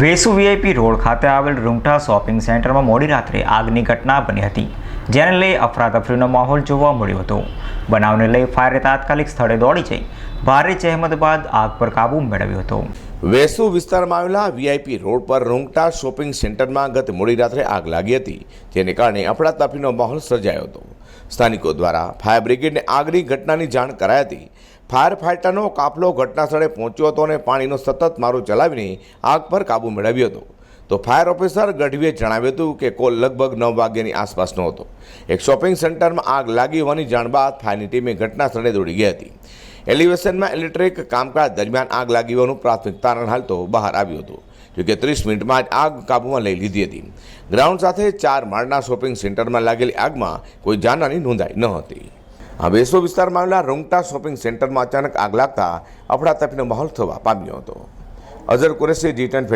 Vesu VIP road ખાતે આવેલ રૂમઠા shopping સેન્ટરમાં મોડી રાત્રે આગની ઘટના બની હતી, જેને લઈ અફરાતફરીનો માહોલ જોવા મળ્યો હતો. બનાવને લઈ ફાયરે તાત્કાલિક સ્થળે દોડી જઈ ભારે જહેમત બાદ આગ પર કાબૂ મેળવ્યો હતો. વેસુ વિસ્તારમાં આવેલા વીઆઈપી રોડ પર રૂંગટા શોપિંગ સેન્ટરમાં ગત મોડી રાત્રે આગ લાગી હતી, જેને કારણે અફડાતફરીનો માહોલ સર્જાયો હતો. સ્થાનિકો દ્વારા ફાયર બ્રિગેડને આગની ઘટનાની જાણ કરાઈ હતી ફાયર ફાઇટરનો કાફલો ઘટના સ્થળે પહોંચ્યો હતો અને પાણીનો સતત મારો ચલાવીને આગ પર કાબૂ મેળવ્યો હતો. તો ફાયર ઓફિસર ગઢવીએ જણાવ્યું હતું કે કોલ લગભગ નવ વાગ્યાની આસપાસનો હતો. એક શોપિંગ સેન્ટરમાં આગ લાગી હોવાની જાણ બાદ ફાયરની ટીમે ઘટના સ્થળે દોડી ગઈ હતી. એલિવેશનમાં ઇલેક્ટ્રિક કામકાજ દરમિયાન આગ લાગી હોવાનું પ્રાથમિક તારણ હાલ તો બહાર આવ્યું હતું. જોકે ત્રીસ મિનિટમાં જ આગ કાબૂમાં લઈ લીધી હતી. ગ્રાઉન્ડ સાથે ચાર માળના શોપિંગ સેન્ટરમાં લાગેલી આગમાં કોઈ જાનહાની નોંધાઈ ન હતી. આ વેસો વિસ્તારમાં આવેલા રૂંગટા શોપિંગ સેન્ટરમાં અચાનક આગ લાગતા અફડાતફીનો માહોલ થવા પામ્યો હતો. અઝર કુરેશી, જી ટેન